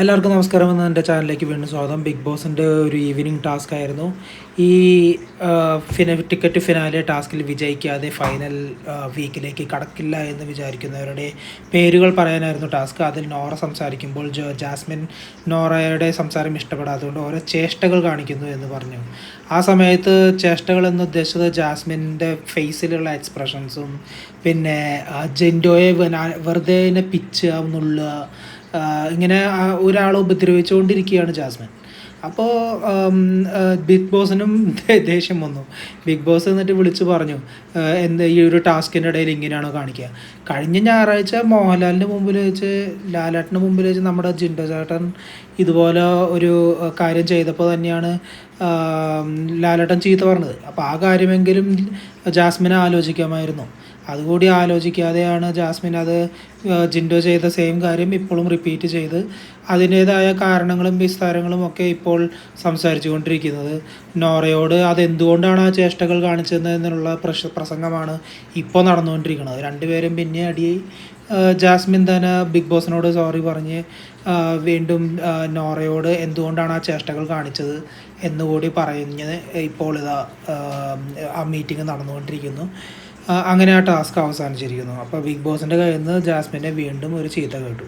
എല്ലാവർക്കും നമസ്കാരം എന്ന എന്റെ ചാനലിലേക്ക് വീണ്ടും സ്വാഗതം. ബിഗ് ബോസിന്റെ ഒരു ഈവനിങ് ടാസ്ക് ആയിരുന്നു. ഈ ഫിന ടിക്കറ്റ് ഫിനാലെ ടാസ്കിൽ വിജയിക്കാതെ ഫൈനൽ വീക്കിലേക്ക് കടക്കില്ല എന്ന് വിചാരിക്കുന്നവരുടെ പേരുകൾ പറയാനായിരുന്നു ടാസ്ക് അതിൽ നോറ സംസാരിക്കുമ്പോൾ ജാസ്മിൻ നോറയുടെ സംസാരം ഇഷ്ടപ്പെടാത്തതുകൊണ്ട് ഓരോ ചേഷ്ടകൾ കാണിക്കുന്നു എന്ന് പറഞ്ഞു. ആ സമയത്ത് ചേഷ്ടകൾ എന്ന് ഉദ്ദേശിച്ചത് ജാസ്മിന്റെ ഫേസിലുള്ള എക്സ്പ്രഷൻസും പിന്നെ ജെൻഡോയെ വെറുതെ പിച്ച് ആഹ് ഇങ്ങനെ ഒരാളെ ഉപദ്രവിച്ചുകൊണ്ടിരിക്കുകയാണ് ജാസ്മിൻ. അപ്പോൾ ബിഗ് ബോസിനും ദേഷ്യം വന്നു. ബിഗ് ബോസ് എന്നിട്ട് വിളിച്ച് പറഞ്ഞു എന്ത് ഈ ഒരു ടാസ്കിന്റെ ഇടയിൽ ഇങ്ങനെയാണോ കാണിക്കുക കഴിഞ്ഞ ഞായറാഴ്ച മോഹൻലാലിന്റെ മുമ്പിൽ വെച്ച് ലാലേട്ടന്റെ മുമ്പിൽ വെച്ച് നമ്മുടെ ജിൻഡോ ചേട്ടൻ ഇതുപോലെ ഒരു കാര്യം ചെയ്തപ്പോൾ തന്നെയാണ് ലാലാട്ടൻ ചീത്ത പറഞ്ഞത്. അപ്പോൾ ആ കാര്യമെങ്കിലും ജാസ്മിനെ ആലോചിക്കാമായിരുന്നു. അതുകൂടി ആലോചിക്കാതെയാണ് ജാസ്മിൻ അത് ജിൻഡോ ചെയ്ത സെയിം കാര്യം ഇപ്പോഴും റിപ്പീറ്റ് ചെയ്ത് അതിന്റേതായ കാരണങ്ങളും വിസ്താരങ്ങളും ഒക്കെ ഇപ്പോൾ സംസാരിച്ചു കൊണ്ടിരിക്കുന്നത് നോറയോട് അതെന്തുകൊണ്ടാണ് ആ ചേഷ്ടകൾ കാണിച്ചത് എന്നുള്ള പ്രശ പ്രസംഗമാണ് ഇപ്പോൾ നടന്നുകൊണ്ടിരിക്കുന്നത്. രണ്ടുപേരും പിന്നെ അടി ജാസ്മിൻ തന്നെ ബിഗ് ബോസിനോട് സോറി പറഞ്ഞ് വീണ്ടും നോറയോട് എന്തുകൊണ്ടാണ് ആ ചേഷ്ടകൾ കാണിച്ചത് എന്നുകൂടി പറഞ്ഞ് ഇപ്പോൾ ഇതാ ആ, മീറ്റിംഗ് നടന്നുകൊണ്ടിരിക്കുന്നു. അങ്ങനെ ആ ടാസ്ക് അവസാനിച്ചിരിക്കുന്നു. അപ്പോൾ ബിഗ് ബോസിന്റെ കയ്യിൽ നിന്ന് ജാസ്മിനെ വീണ്ടും ഒരു ചീത്ത കേട്ടു.